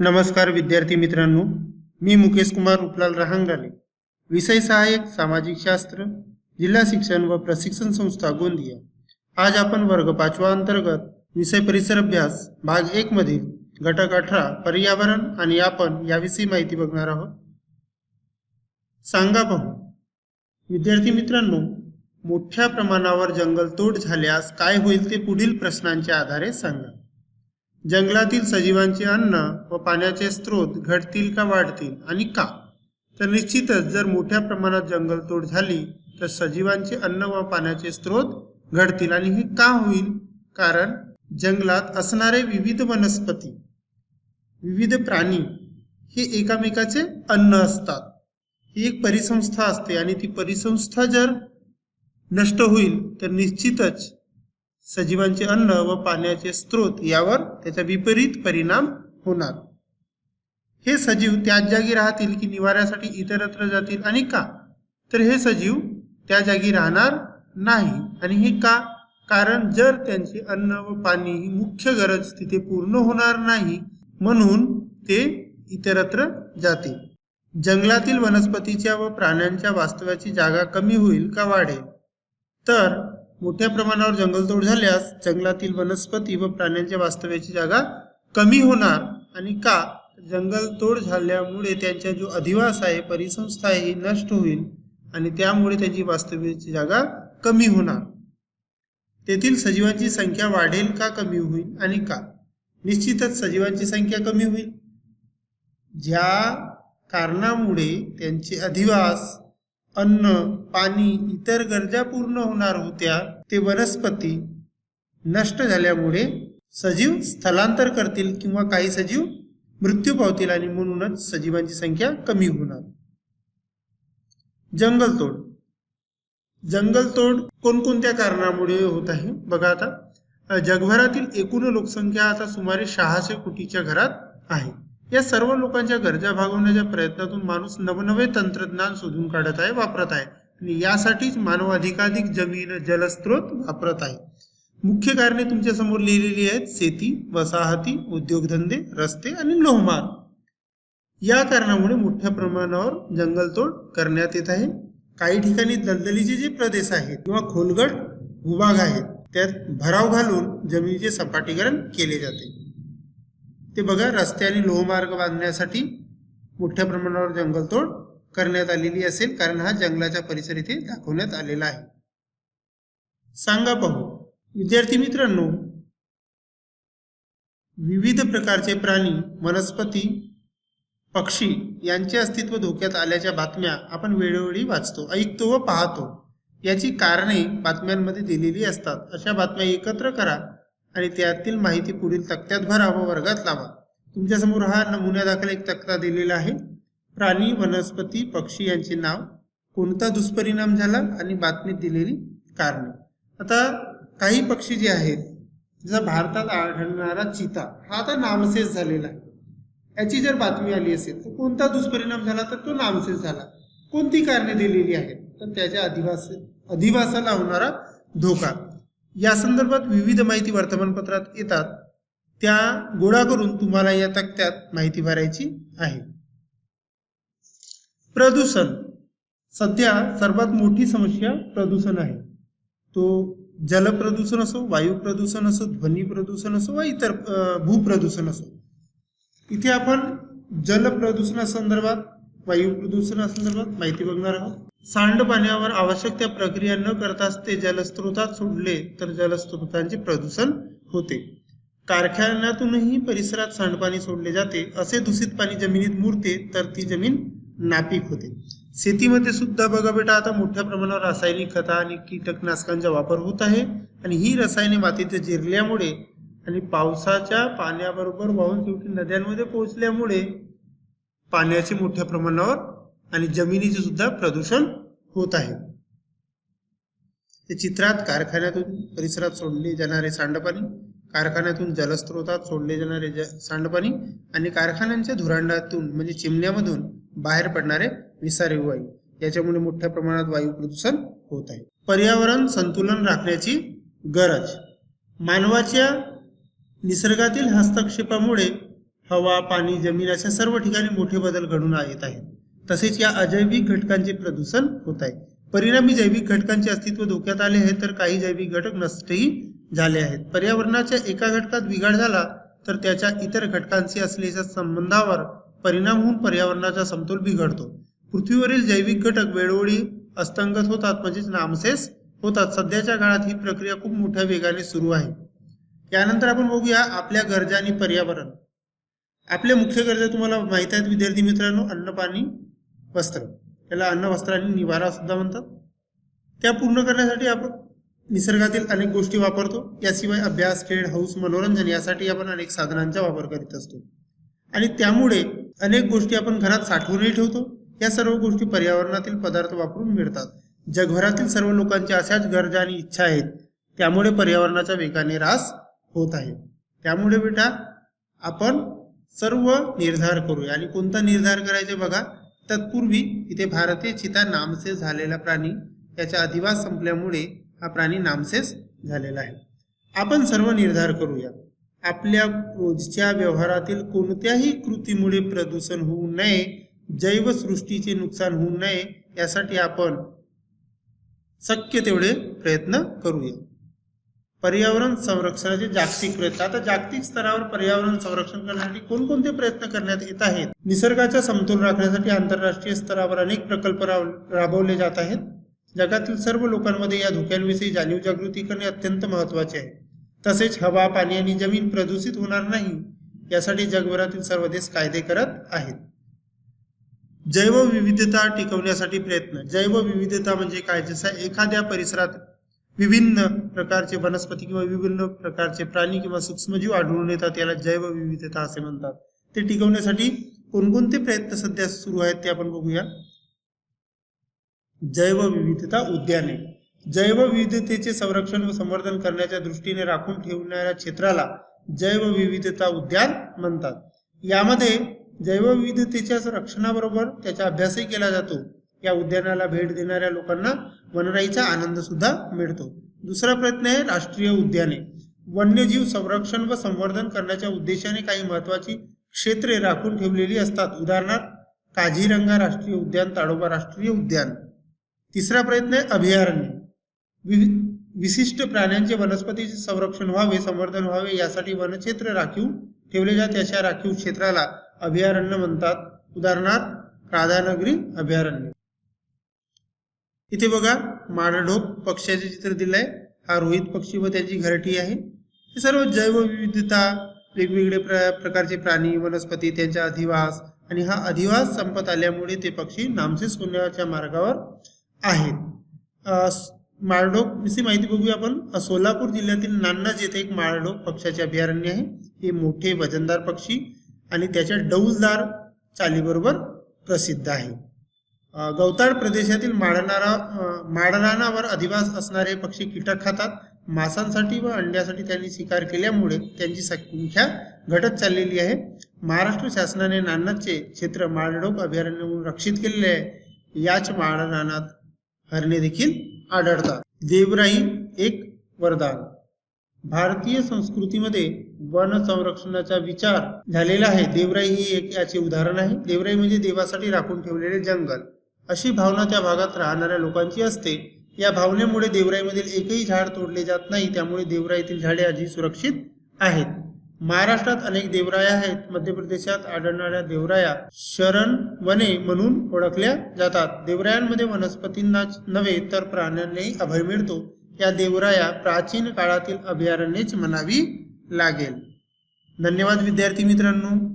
नमस्कार विद्यार्थी मित्रांनो मी मुकेश कुमार रुपलाल रहांगाले विषय सहाय्यक सामाजिक शास्त्र जिल्हा शिक्षण व प्रशिक्षण संस्था गोंदिया. आज आपण वर्ग पाचवा अंतर्गत विषय परिसर अभ्यास भाग एक मधील घटक अठरा पर्यावरण आणि आपण याविषयी माहिती बघणार आहोत. सांगा पाहू. विद्यार्थी मित्रांनो मोठ्या प्रमाणावर जंगलतोड झाल्यास काय होईल ते पुढील प्रश्नांच्या आधारे सांगा. जंगलातील सजीवांचे अन्न व पाण्याचे स्रोत घटतील का वाढतील आणि का? तर निश्चितच जर मोठ्या प्रमाणात जंगलतोड झाली तर सजीवांचे अन्न व पाण्याचे स्रोत घडतील आणि हे का होईल? कारण जंगलात असणारे विविध वनस्पती विविध प्राणी हे एकामेकाचे अन्न असतात. ही एक परिसंस्था असते आणि ती परिसंस्था जर नष्ट होईल तर निश्चितच सजीवांचे अन्न व पाण्याचे स्रोत यावर त्याचा विपरीत परिणाम होणार. हे सजीव त्याच जागी राहतील की निवाऱ्यासाठी इतरत्र जातील आणि का? तर हे सजीव त्या जागी राहणार नाही. आणि हे का? कारण जर त्यांचे अन्न व पाणी ही मुख्य गरज तिथे पूर्ण होणार नाही म्हणून ते इतरत्र जातील. जंगलातील वनस्पतीच्या व प्राण्यांच्या वास्तव्याची जागा कमी होईल का वाढेल? तर मोठ्या प्रमाणावर जंगलतोड झाल्यास जंगलातील वनस्पती व प्राण्यांच्या वास्तव्याची जागा कमी होणार आणि का? जंगलतोड झाल्यामुळे त्यांचा जो अधिवास आहे परिसंस्था आहे ही नष्ट होईल आणि त्यामुळे त्यांची वास्तव्याची जागा कमी होणार. तेथील सजीवांची संख्या वाढेल का कमी होईल आणि का? निश्चितच सजीवांची संख्या कमी होईल. ज्या कारणामुळे त्यांचे अधिवास अन्न पाणी इतर गरजा पूर्ण होणार होत्या ते वनस्पती नष्ट झाल्यामुळे सजीव स्थलांतर करतील किंवा काही सजीव मृत्यू पावतील आणि म्हणूनच सजीवांची संख्या कमी होणार. जंगलतोड. जंगलतोड कोणकोणत्या कारणामुळे होत आहे? बघा आता. जगभरातील एकूण लोकसंख्या आता सुमारे सहाशे कोटीच्या घरात आहे. या सर्व लोकांच्या गरजा भागवण्याच्या प्रयत्नातून माणूस नवनवे तंत्रज्ञान शोधून काढत आहे वापरत आहे. आणि यासाठीच मानव अधिकाधिक जमीन जलस्रोत वापरत आहे. मुख्य कारणे तुमच्यासमोर लिहिलेली आहेत. शेती वसाहती उद्योगधंदे रस्ते आणि लोहमार्ग. या कारणामुळे मोठ्या प्रमाणावर जंगलतोड करण्यात येत आहे. काही ठिकाणी दलदलीचे जे प्रदेश आहेत किंवा खोलगट भूभाग आहेत त्यात भराव घालून जमिनीचे सपाटीकरण केले जाते. ते बघा रस्ते आणि लोहमार्ग बांधण्यासाठी मोठ्या प्रमाणावर जंगलतोड करण्यात आलेली असेल कारण हा जंगलाचा परिसर इथे दाखवण्यात आलेला आहे. सांगा पाहू. विद्यार्थी मित्रांनो विविध प्रकारचे प्राणी वनस्पती पक्षी यांचे अस्तित्व धोक्यात आल्याच्या बातम्या आपण वेळोवेळी वाचतो ऐकतो व पाहतो. याची कारणे बातम्यांमध्ये दिलेली असतात. अशा बातम्या एकत्र करा. आणि त्यातील माहिती पुढील तक्त्यात भरा व वर्गात लावा तुमच्यासमोर हा नमुन्यादाखल एक तक्ता दिलेला आहे. प्राणी वनस्पती पक्षी यांचे नाव. कोणता दुष्परिणाम झाला आणि बातमीत दिलेली कारणे. आता काही पक्षी जे आहेत जसा भारतात आढळणारा चिता हा आता नामशेष झालेला आहे. याची जर बातमी आली असेल तर कोणता दुष्परिणाम झाला तर तो नामशेष झाला. कोणती कारणे दिलेली आहेत तर त्याच्या अधिवास अधिवासाला होणारा धोका. या संदर्भात विविध माहिती वर्तमानपत्रात येतात. त्या गोळा करून तुम्हाला या तक्त्यात माहिती भरायची आहे. प्रदूषण. सध्या सर्वात मोठी समस्या प्रदूषण आहे. तो जल प्रदूषण असो वायू प्रदूषण असो ध्वनी प्रदूषण असो वा इतर भूप्रदूषण असो. इथे आपण जल प्रदूषणासंदर्भात वायू प्रदूषणासंदर्भात माहिती बघणार आहोत. सांडपाण्यावर आवश्यक त्या प्रक्रिया न करताच ते जलस्रोतात सोडले तर जलस्रोतांचे प्रदूषण होते. कारखान्यातूनही परिसरात सांडपाणी सोडले जाते. असे दूषित पाणी जमिनीत मुरते तर ती जमीन नापीक होते. शेतीमध्ये सुद्धा बघा बेटा आता मोठ्या प्रमाणावर रासायनिक खता आणि कीटकनाशकांचा वापर होत आहे आणि ही रसायने मातीत जिरल्यामुळे आणि पावसाच्या पाण्याबरोबर वाहून शेवटी नद्यांमध्ये पोहोचल्यामुळे पाण्याचे मोठ्या प्रमाणावर आणि जमिनीचे सुद्धा प्रदूषण होत आहे. ते चित्रात कारखान्यातून परिसरात सोडले जाणारे सांडपाणी कारखान्यातून जलस्रोतात सोडले जाणारे ज सांडपाणी आणि कारखान्यांच्या धुरांडातून म्हणजे चिमण्यामधून बाहेर पडणारे विसारे वायू याच्यामुळे मोठ्या प्रमाणात वायू प्रदूषण होत आहे. पर्यावरण संतुलन राखण्याची गरज मानवाच्या निसर्गातील हस्तक्षेपामुळे हवा पाणी जमीन अशा सर्व ठिकाणी मोठे बदल घडून येत आहेत. तसेच या अजैविक घटकांचे प्रदूषण होत आहे. परिणामी जैविक घटकांचे अस्तित्व धोक्यात आले आहे तर काही जैविक घटक नष्टही झाले आहेत. पर्यावरणाच्या एका घटकात बिघाड झाला तर त्याच्या इतर घटकांशी असलेल्या संबंधावर परिणाम होऊन पर्यावरणाचा समतोल बिघडतो. पृथ्वीवरील जैविक घटक वेळोवेळी अस्तंगत होतात म्हणजेच नामशेष होतात. सध्याच्या काळात ही प्रक्रिया खूप मोठ्या वेगाने सुरू आहे. यानंतर आपण बघूया आपल्या गरजा आणि पर्यावरण. आपल्या मुख्य गरजा तुम्हाला माहीत आहेत विद्यार्थी मित्रांनो अन्न पाणी वस्त्र. त्याला अन्न वस्त्र आणि निवारा सुद्धा म्हणतात. त्या पूर्ण करण्यासाठी आपण निसर्गातील अनेक गोष्टी वापरतो. याशिवाय अभ्यास खेळ हौस मनोरंजन यासाठी आपण अनेक साधनांचा वापर करीत असतो. आणि त्यामुळे अनेक गोष्टी आपण घरात साठवूनही ठेवतो. या सर्व गोष्टी पर्यावरणातील पदार्थ वापरून मिळतात. जगभरातील सर्व लोकांच्या अशाच गरजा आणि इच्छा आहेत. त्यामुळे पर्यावरणाचा वेगाने ऱ्हास होत आहे. त्यामुळे बेटा आपण सर्व निर्धार करूया. आणि कोणता निर्धार करायचे बघा? तत्पूर्वी इथे भारतीय चिता नामशेष झालेला प्राणी याचा अधिवास संपल्यामुळे हा प्राणी नामशेष झालेला आहे. आपण सर्व निर्धार करूया. आपल्या रोजच्या व्यवहारातील कोणत्याही कृतीमुळे प्रदूषण होऊ नये जैवसृष्टीचे नुकसान होऊ नये यासाठी आपण शक्य तेवढे प्रयत्न करूया. पर्यावरण संरक्षणाचे जागतिक प्रयत्न आता जागतिक स्तरावर पर्यावरण संरक्षण करण्यासाठी कोणकोणते प्रयत्न करण्यात येत आहेत? निसर्गाचा समतोल राखण्यासाठी आंतरराष्ट्रीय स्तरावर अनेक प्रकल्प राब- राबवले जात आहेत. जगातील सर्व लोकांमध्ये या धोक्यांविषयी जाणीव जागृती करणे अत्यंत महत्त्वाचे आहे. तसेच हवा पाणी आणि जमीन प्रदूषित होणार नाही यासाठी जगभरातील सर्व देश कायदे करत आहेत. जैवविविधता टिकवण्यासाठी प्रयत्न. जैवविविधता म्हणजे काय? जसा एखाद्या परिसरात विभिन्न प्रकारचे वनस्पती किंवा विभिन्न प्रकारचे प्राणी किंवा सूक्ष्मजीव आढळून येतात याला जैवविविधता असे म्हणतात. ते टिकवण्यासाठी कोणकोणते प्रयत्न सध्या सुरू आहेत ते आपण बघूया. जैवविविधता उद्याने. जैवविविधतेचे संरक्षण व संवर्धन करण्याच्या दृष्टीने राखून ठेवणाऱ्या क्षेत्राला जैवविविधता उद्यान म्हणतात. यामध्ये जैवविविधतेच्या रक्षणाबरोबर त्याचा अभ्यासही केला जातो. या उद्यानाला भेट देणाऱ्या लोकांना वनराईचा आनंद सुद्धा मिळतो. दुसरा प्रयत्न आहे राष्ट्रीय उद्याने. वन्यजीव संरक्षण व संवर्धन करण्याच्या उद्देशाने काही महत्वाची क्षेत्रे राखून ठेवलेली असतात. उदाहरणार्थ काझीरंगा राष्ट्रीय उद्यान ताडोबा राष्ट्रीय उद्यान. तिसरा प्रयत्न आहे अभयारण्य. विवि- विशिष्ट प्राण्यांचे वनस्पतीचे संरक्षण व्हावे संवर्धन व्हावे यासाठी वनक्षेत्र राखीव ठेवले जाते. अशा राखीव क्षेत्राला अभयारण्य म्हणतात. उदाहरणार्थ राधानगरी अभयारण्य. इथे बघा माळढोक पक्ष्याचे चित्र दिलंय. हा रोहित पक्षी व त्याची घरटी आहे. हे सर्व जैवविविधता वेगवेगळे प्र प्रकारचे प्राणी वनस्पती त्यांचा अधिवास आणि हा अधिवास संपत आल्यामुळे ते पक्षी नामशेष होण्याच्या मार्गावर आहेत. माळडोक माळढोक विषयी माहिती बघूया आपण. सोलापूर जिल्ह्यातील नान्नाज येथे एक माळढोक पक्षाचे अभयारण्य आहे. हे मोठे वजनदार पक्षी आणि त्याच्या डौलदार चालीबरोबर प्रसिद्ध आहे. गवताळ प्रदेशातील माडणारा माडरानावर अधिवास असणारे पक्षी कीटक खातात. मांसांसाठी व अंड्यासाठी त्यांनी शिकार केल्यामुळे त्यांची संख्या घटत चाललेली आहे. महाराष्ट्र शासनाने नान्नजचे क्षेत्र माळडोक अभयारण्य म्हणून रक्षित केलेले आहे. याच माळरानात हरणे देखील आढळतात. देवराई एक वरदान. भारतीय संस्कृतीमध्ये वन संरक्षणाचा विचार झालेला आहे. देवराई ही एक याचे उदाहरण आहे. देवराई म्हणजे देवासाठी राखून ठेवलेले जंगल. अशी भावना त्या भागात राहणाऱ्या लोकांची असते. या भावनेमुळे देवराईमधील एकही झाड तोडले जात नाही त्यामुळे देवराईतील झाडे आधी सुरक्षित आहेत. महाराष्ट्रात अनेक देवराया आहेत. मध्य प्रदेशात आढळणाऱ्या देवराया शरण वने म्हणून ओळखल्या जातात. देवरायांमध्ये वनस्पतींनाच नव्हे तर प्राण्यांनाही अभय मिळतो. या देवराया प्राचीन काळातील अभयारण्यच म्हणावी लागेल. धन्यवाद विद्यार्थी मित्रांनो.